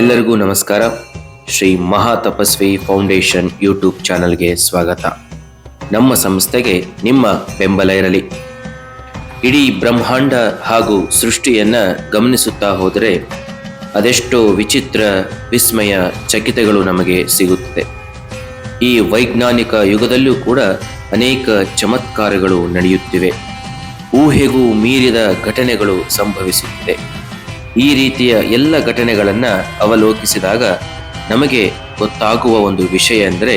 ಎಲ್ಲರಿಗೂ ನಮಸ್ಕಾರ. ಶ್ರೀ ಮಹಾ ತಪಸ್ವಿ ಫೌಂಡೇಶನ್ ಯೂಟ್ಯೂಬ್ ಚಾನಲ್ಗೆ ಸ್ವಾಗತ. ನಮ್ಮ ಸಂಸ್ಥೆಗೆ ನಿಮ್ಮ ಬೆಂಬಲ ಇರಲಿ. ಇಡೀ ಬ್ರಹ್ಮಾಂಡ ಹಾಗೂ ಸೃಷ್ಟಿಯನ್ನ ಗಮನಿಸುತ್ತಾ ಹೋದರೆ ಅದೆಷ್ಟೋ ವಿಚಿತ್ರ ವಿಸ್ಮಯ ಚಕಿತಗಳು ನಮಗೆ ಸಿಗುತ್ತದೆ. ಈ ವೈಜ್ಞಾನಿಕ ಯುಗದಲ್ಲೂ ಕೂಡ ಅನೇಕ ಚಮತ್ಕಾರಗಳು ನಡೆಯುತ್ತಿವೆ. ಊಹೆಗೂ ಮೀರಿದ ಘಟನೆಗಳು ಸಂಭವಿಸುತ್ತಿದೆ ಈ ರೀತಿಯ ಎಲ್ಲ ಘಟನೆಗಳನ್ನು ಅವಲೋಕಿಸಿದಾಗ ನಮಗೆ ಗೊತ್ತಾಗುವ ಒಂದು ವಿಷಯ ಎಂದರೆ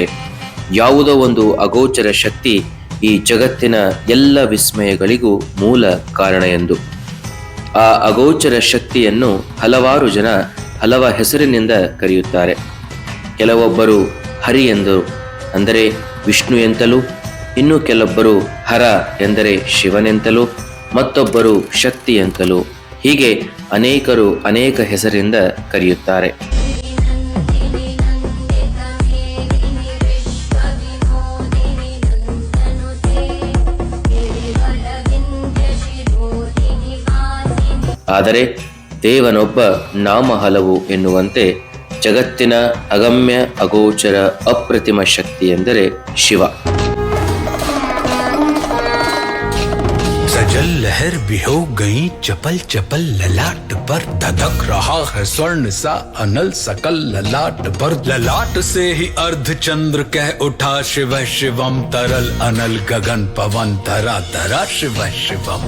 ಯಾವುದೋ ಒಂದು ಅಗೋಚರ ಶಕ್ತಿ ಈ ಜಗತ್ತಿನ ಎಲ್ಲ ವಿಸ್ಮಯಗಳಿಗೂ ಮೂಲ ಕಾರಣ ಎಂದು. ಆ ಅಗೋಚರ ಶಕ್ತಿಯನ್ನು ಹಲವಾರು ಜನ ಹಲವ ಹೆಸರಿನಿಂದ ಕರೆಯುತ್ತಾರೆ. ಕೆಲವೊಬ್ಬರು ಹರಿ ಎಂದರು, ಅಂದರೆ ವಿಷ್ಣು ಎಂತಲೂ, ಇನ್ನು ಕೆಲವೊಬ್ಬರು ಹರ ಎಂದರೆ ಶಿವನೆಂತಲೂ, ಮತ್ತೊಬ್ಬರು ಶಕ್ತಿ ಎಂತಲೂ, ಹೀಗೆ ಅನೇಕರು ಅನೇಕ ಹೆಸರಿಂದ ಕರೆಯುತ್ತಾರೆ. ಆದರೆ ದೇವನೊಬ್ಬ ನಾಮ ಹಲವು ಎನ್ನುವಂತೆ ಜಗತ್ತಿನ ಅಗಮ್ಯ ಅಗೋಚರ ಅಪ್ರತಿಮ ಶಕ್ತಿ ಎಂದರೆ ಶಿವ सजल लहर भी हो गई चपल चपल ललाट पर धधक रहा है स्वर्ण सा अनल सकल ललाट पर ललाट से ही अर्ध चंद्र कह उठा शिव शिवम तरल अनल गगन पवन धरा धरा शिव शिवम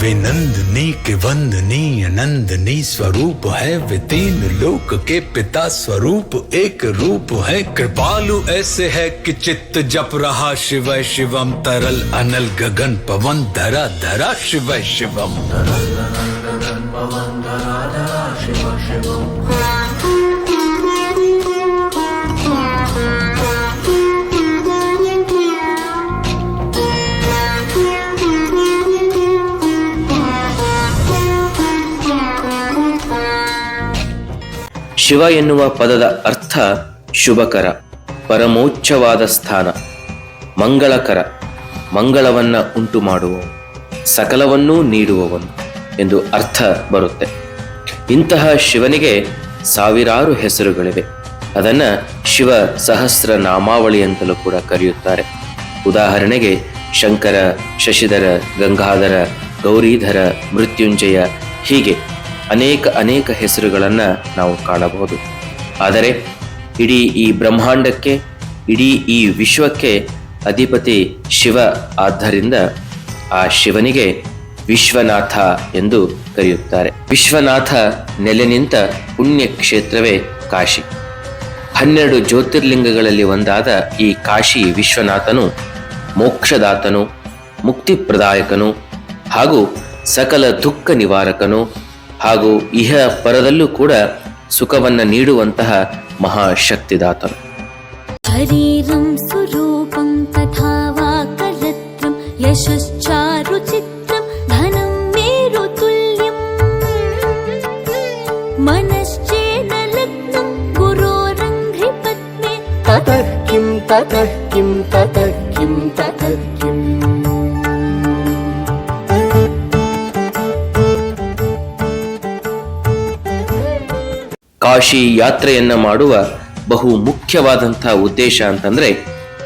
विनंदनी के वंदनी अनंदनी स्वरूप है, वे तीन लोक के पिता स्वरूप, एक रूप है। कृपालु ऐसे है कि चित्त जप रहा शिव शिवम, तरल अनल गगन पवन, धरा धरा शिव शिवम। ಶಿವ ಎನ್ನುವ ಪದದ ಅರ್ಥ ಶುಭಕರ ಪರಮೋಚ್ಚವಾದ ಸ್ಥಾನ, ಮಂಗಳಕರ, ಮಂಗಳವನ್ನ ಉಂಟು ಮಾಡುವವನು ಸಕಲವನ್ನೂ ನೀಡುವವನು ಎಂದು ಅರ್ಥ ಬರುತ್ತೆ. ಇಂತಹ ಶಿವನಿಗೆ ಸಾವಿರಾರು ಹೆಸರುಗಳಿವೆ. ಅದನ್ನ ಶಿವ ಸಹಸ್ರ ನಾಮಾವಳಿ ಅಂತಲೂ ಕೂಡ ಕರೆಯುತ್ತಾರೆ. ಉದಾಹರಣೆಗೆ ಶಂಕರ, ಶಶಿಧರ, ಗಂಗಾಧರ, ಗೌರೀಧರ, ಮೃತ್ಯುಂಜಯ ಹೀಗೆ. ಅನೇಕ ಅನೇಕ ಹೆಸರುಗಳನ್ನು ನಾವು ಕಾಣಬಹುದು. ಆದರೆ ಇಡೀ ಈ ಬ್ರಹ್ಮಾಂಡಕ್ಕೆ, ಇಡೀ ಈ ವಿಶ್ವಕ್ಕೆ ಅಧಿಪತಿ ಶಿವ ಆದ್ದರಿಂದ ಆ ಶಿವನಿಗೆ ವಿಶ್ವನಾಥ ಎಂದು ಕರೆಯುತ್ತಾರೆ. ವಿಶ್ವನಾಥ ನೆಲೆ ನಿಂತ ಪುಣ್ಯ ಕ್ಷೇತ್ರವೇ ಕಾಶಿ. ಹನ್ನೆರಡು ಜ್ಯೋತಿರ್ಲಿಂಗಗಳಲ್ಲಿ ಒಂದಾದ ಈ ಕಾಶಿ ವಿಶ್ವನಾಥನು ಮೋಕ್ಷದಾತನು, ಮುಕ್ತಿಪ್ರದಾಯಕನು ಹಾಗೂ ಸಕಲ ದುಃಖ ನಿವಾರಕನು ಹಾಗೂ ಇಹ ಪರದಲ್ಲೂ ಕೂಡ ಸುಖವನ್ನು ನೀಡುವಂತಹ ಮಹಾಶಕ್ತಿದಾತನು ಶರೀರಂ ಸ್ವರೂಪಂ ತಥಾ ವಾಕಲತ್ರಂ ಯಶಶ್ಚಾರು ಚಿತ್ರಂ ಧನಂ ಮೇರು ತುಲ್ಯಂ. ಮನಶ್ಚೇನ ಲಗ್ನಂ ಗುರೋರಂಘ್ರಿ ಪತ್ನಿ ತತಃ ಕಿಂ ತತಃ ಕಿಂ ತತಃ ಕಿಂ ತತಃ ಕಾಶಿ ಯಾತ್ರೆಯನ್ನ ಮಾಡುವ ಬಹು ಮುಖ್ಯವಾದಂಥ ಉದ್ದೇಶ ಅಂತಂದ್ರೆ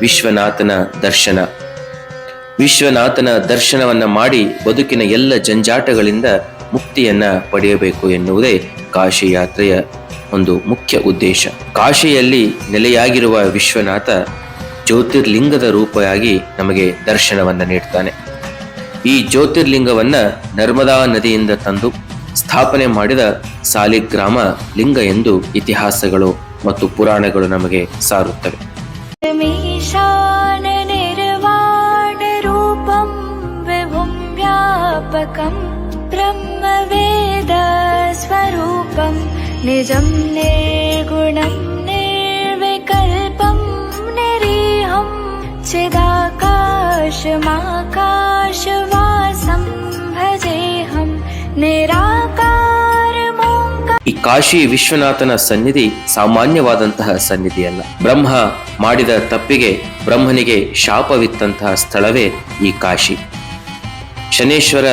ವಿಶ್ವನಾಥನ ದರ್ಶನ. ವಿಶ್ವನಾಥನ ದರ್ಶನವನ್ನ ಮಾಡಿ ಬದುಕಿನ ಎಲ್ಲ ಜಂಜಾಟಗಳಿಂದ ಮುಕ್ತಿಯನ್ನ ಪಡೆಯಬೇಕು ಎನ್ನುವುದೇ ಕಾಶಿ ಯಾತ್ರೆಯ ಒಂದು ಮುಖ್ಯ ಉದ್ದೇಶ. ಕಾಶಿಯಲ್ಲಿ ನೆಲೆಯಾಗಿರುವ ವಿಶ್ವನಾಥ ಜ್ಯೋತಿರ್ಲಿಂಗದ ರೂಪವಾಗಿ ನಮಗೆ ದರ್ಶನವನ್ನ ನೀಡ್ತಾನೆ. ಈ ಜ್ಯೋತಿರ್ಲಿಂಗವನ್ನ ನರ್ಮದಾ ನದಿಯಿಂದ ತಂದು ಸ್ಥಾಪನೆ ಮಾಡಿದ ಸಾಲಿಗ್ರಾಮ ಲಿಂಗ ಎಂದು ಇತಿಹಾಸಗಳು ಮತ್ತು ಪುರಾಣಗಳು ನಮಗೆ ಸಾರುತ್ತವೆ. निजं निर्गुणं निर्विकल्पं निरीहं चिदाकाशमाकाशवासं भजेऽहं निराका ಈ ಕಾಶಿ ವಿಶ್ವನಾಥನ ಸನ್ನಿಧಿ ಸಾಮಾನ್ಯವಾದಂತಹ ಸನ್ನಿಧಿಯಲ್ಲ. ಬ್ರಹ್ಮ ಮಾಡಿದ ತಪ್ಪಿಗೆ ಬ್ರಹ್ಮನಿಗೆ ಶಾಪವಿತ್ತಂತಹ ಸ್ಥಳವೇ ಈ ಕಾಶಿ. ಶನೇಶ್ವರ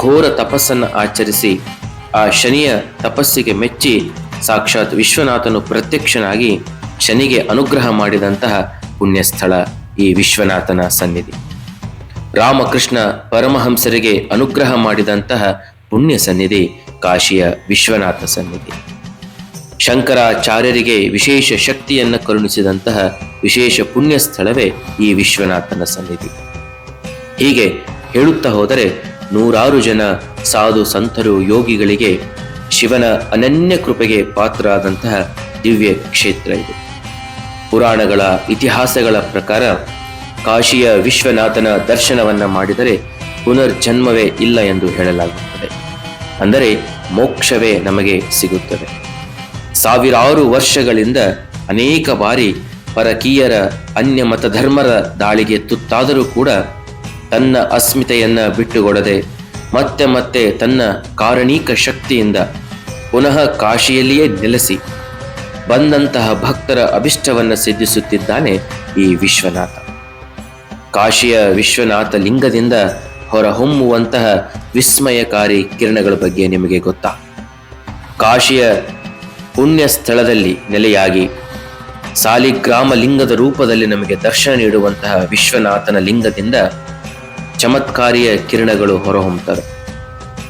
ಘೋರ ತಪಸ್ಸನ್ನು ಆಚರಿಸಿ ಆ ಶನಿಯ ತಪಸ್ಸಿಗೆ ಮೆಚ್ಚಿ ಸಾಕ್ಷಾತ್ ವಿಶ್ವನಾಥನು ಪ್ರತ್ಯಕ್ಷನಾಗಿ ಶನಿಗೆ ಅನುಗ್ರಹ ಮಾಡಿದಂತಹ ಪುಣ್ಯಸ್ಥಳ ಈ ವಿಶ್ವನಾಥನ ಸನ್ನಿಧಿ. ರಾಮಕೃಷ್ಣ ಪರಮಹಂಸರಿಗೆ ಅನುಗ್ರಹ ಮಾಡಿದಂತಹ ಪುಣ್ಯ ಸನ್ನಿಧಿ ಕಾಶಿಯ ವಿಶ್ವನಾಥ ಸನ್ನಿಧಿ. ಶಂಕರಾಚಾರ್ಯರಿಗೆ ವಿಶೇಷ ಶಕ್ತಿಯನ್ನು ಕರುಣಿಸಿದಂತಹ ವಿಶೇಷ ಪುಣ್ಯ ಸ್ಥಳವೇ ಈ ವಿಶ್ವನಾಥನ ಸನ್ನಿಧಿ. ಹೀಗೆ ಹೇಳುತ್ತಾ ಹೋದರೆ ನೂರಾರು ಜನ ಸಾಧು ಸಂತರು ಯೋಗಿಗಳಿಗೆ ಶಿವನ ಅನನ್ಯ ಕೃಪೆಗೆ ಪಾತ್ರರಾದಂತಹ ದಿವ್ಯ ಕ್ಷೇತ್ರ ಇದು. ಪುರಾಣಗಳ ಇತಿಹಾಸಗಳ ಪ್ರಕಾರ ಕಾಶಿಯ ವಿಶ್ವನಾಥನ ದರ್ಶನವನ್ನ ಮಾಡಿದರೆ ಪುನರ್ಜನ್ಮವೇ ಇಲ್ಲ ಎಂದು ಹೇಳಲಾಗುತ್ತದೆ. ಅಂದರೆ ಮೋಕ್ಷವೇ ನಮಗೆ ಸಿಗುತ್ತದೆ. ಸಾವಿರಾರು ವರ್ಷಗಳಿಂದ ಅನೇಕ ಬಾರಿ ಪರಕೀಯರ ಅನ್ಯ ಮತಧರ್ಮರ ದಾಳಿಗೆ ತುತ್ತಾದರೂ ಕೂಡ ತನ್ನ ಅಸ್ಮಿತೆಯನ್ನ ಬಿಟ್ಟುಕೊಡದೆ ಮತ್ತೆ ಮತ್ತೆ ತನ್ನ ಕಾರಣೀಕ ಶಕ್ತಿಯಿಂದ ಪುನಃ ಕಾಶಿಯಲ್ಲಿಯೇ ನೆಲೆಸಿ ಬಂದಂತಹ ಭಕ್ತರ ಅಭಿಷ್ಟವನ್ನು ಸಿದ್ಧಿಸುತ್ತಿದ್ದಾನೆ ಈ ವಿಶ್ವನಾಥ. ಕಾಶಿಯ ವಿಶ್ವನಾಥ ಲಿಂಗದಿಂದ ಹೊರಹೊಮ್ಮುವಂತಹ ವಿಸ್ಮಯಕಾರಿ ಕಿರಣಗಳ ಬಗ್ಗೆ ನಿಮಗೆ ಗೊತ್ತಾ? ಕಾಶಿಯ ಪುಣ್ಯ ಸ್ಥಳದಲ್ಲಿ ನೆಲೆಯಾಗಿ ಸಾಲಿಗ್ರಾಮ ಲಿಂಗದ ರೂಪದಲ್ಲಿ ನಮಗೆ ದರ್ಶನ ನೀಡುವಂತಹ ವಿಶ್ವನಾಥನ ಲಿಂಗದಿಂದ ಚಮತ್ಕಾರಿಯ ಕಿರಣಗಳು ಹೊರಹೊಮ್ಮುತ್ತವೆ.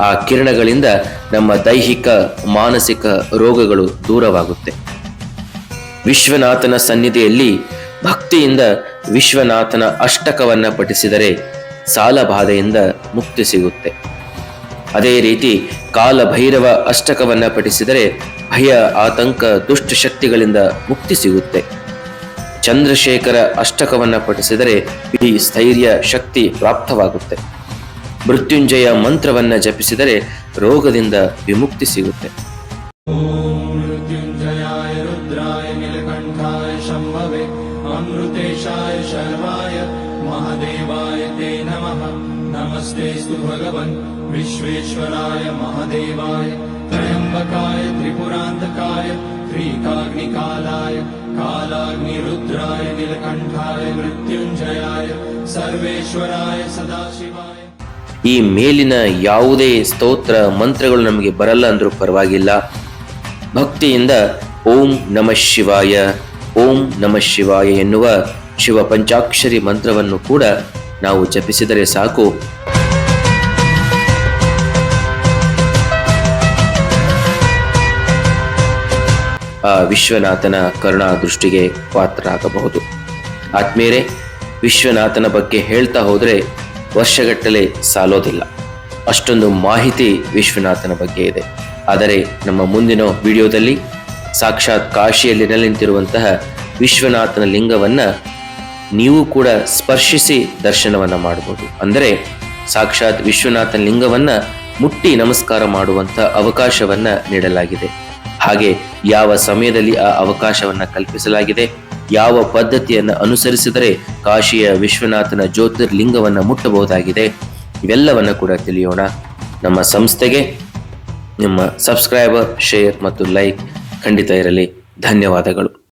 ಆ ಕಿರಣಗಳಿಂದ ನಮ್ಮ ದೈಹಿಕ, ಮಾನಸಿಕ ರೋಗಗಳು ದೂರವಾಗುತ್ತೆ. ವಿಶ್ವನಾಥನ ಸನ್ನಿಧಿಯಲ್ಲಿ ಭಕ್ತಿಯಿಂದ ವಿಶ್ವನಾಥನ ಅಷ್ಟಕವನ್ನ ಪಠಿಸಿದರೆ ಸಾಲಬಾಧೆಯಿಂದ ಮುಕ್ತಿ ಸಿಗುತ್ತೆ. ಅದೇ ರೀತಿ ಕಾಲ ಭೈರವ ಅಷ್ಟಕವನ್ನ ಪಠಿಸಿದರೆ ಭಯ, ಆತಂಕ, ದುಷ್ಟ ಶಕ್ತಿಗಳಿಂದ ಮುಕ್ತಿ ಸಿಗುತ್ತೆ. ಚಂದ್ರಶೇಖರ ಅಷ್ಟಕವನ್ನ ಪಠಿಸಿದರೆ ಈ ಸ್ಥೈರ್ಯ, ಶಕ್ತಿ ಪ್ರಾಪ್ತವಾಗುತ್ತೆ. ಮೃತ್ಯುಂಜಯ ಮಂತ್ರವನ್ನ ಜಪಿಸಿದರೆ ರೋಗದಿಂದ ವಿಮುಕ್ತಿ ಸಿಗುತ್ತೆ. नमस्तेऽस्तु भगवन् विश्वेश्वराय महादेवाय त्र्यम्बकाय त्रिपुरान्तकाय त्रिकाग्निकालाय कालाग्निरुद्राय नीलकण्ठाय मृत्युञ्जयाय सर्वेश्वराय सदाशिवाय ಈ ಮೇಲಿನ ಯಾವುದೇ ಸ್ತೋತ್ರ ಮಂತ್ರಗಳು ನಮಗೆ ಬರಲ್ಲ ಅಂದ್ರೂ ಪರವಾಗಿಲ್ಲ ಭಕ್ತಿಯಿಂದ ಓಂ ನಮ ಶಿವಾಯ ಓಂ ನಮ ಶಿವಾಯ ಎನ್ನುವ ಶಿವ ಪಂಚಾಕ್ಷರಿ ಮಂತ್ರವನ್ನು ಕೂಡ ನಾವು ಜಪಿಸಿದರೆ ಸಾಕು. ಆ ವಿಶ್ವನಾಥನ ಕರುಣಾ ದೃಷ್ಟಿಗೆ ಪಾತ್ರರಾಗಬಹುದು. ಆತ್ಮೇರೆ ವಿಶ್ವನಾಥನ ಬಗ್ಗೆ ಹೇಳ್ತಾ ಹೋದರೆ ವರ್ಷಗಟ್ಟಲೆ ಸಾಲೋದಿಲ್ಲ. ಅಷ್ಟೊಂದು ಮಾಹಿತಿ ವಿಶ್ವನಾಥನ ಬಗ್ಗೆ ಇದೆ. ಆದರೆ ನಮ್ಮ ಮುಂದಿನ ವಿಡಿಯೋದಲ್ಲಿ ಸಾಕ್ಷಾತ್ ಕಾಶಿಯಲ್ಲಿ ನೆಲೆ ನಿಂತಿರುವಂತಹ ವಿಶ್ವನಾಥನ ಲಿಂಗವನ್ನ ನೀವು ಕೂಡ ಸ್ಪರ್ಶಿಸಿ ದರ್ಶನವನ್ನ ಮಾಡಬಹುದು. ಅಂದರೆ ಸಾಕ್ಷಾತ್ ವಿಶ್ವನಾಥನ ಲಿಂಗವನ್ನ ಮುಟ್ಟಿ ನಮಸ್ಕಾರ ಮಾಡುವಂತ ಅವಕಾಶವನ್ನ ನೀಡಲಾಗಿದೆ. ಹಾಗೆ ಯಾವ ಸಮಯದಲ್ಲಿ ಆ ಅವಕಾಶವನ್ನ ಕಲ್ಪಿಸಲಾಗಿದೆ, ಯಾವ ಪದ್ಧತಿಯನ್ನು ಅನುಸರಿಸಿದರೆ ಕಾಶಿಯ ವಿಶ್ವನಾಥನ ಜ್ಯೋತಿರ್ಲಿಂಗವನ್ನ ಮುಟ್ಟಬಹುದಾಗಿದೆ, ಇವೆಲ್ಲವನ್ನ ಕೂಡ ತಿಳಿಯೋಣ. ನಮ್ಮ ಸಂಸ್ಥೆಗೆ ನಿಮ್ಮ ಸಬ್ಸ್ಕ್ರೈಬರ್, ಶೇರ್ ಮತ್ತು ಲೈಕ್ ಖಂಡಿತ ಇರಲಿ. ಧನ್ಯವಾದಗಳು.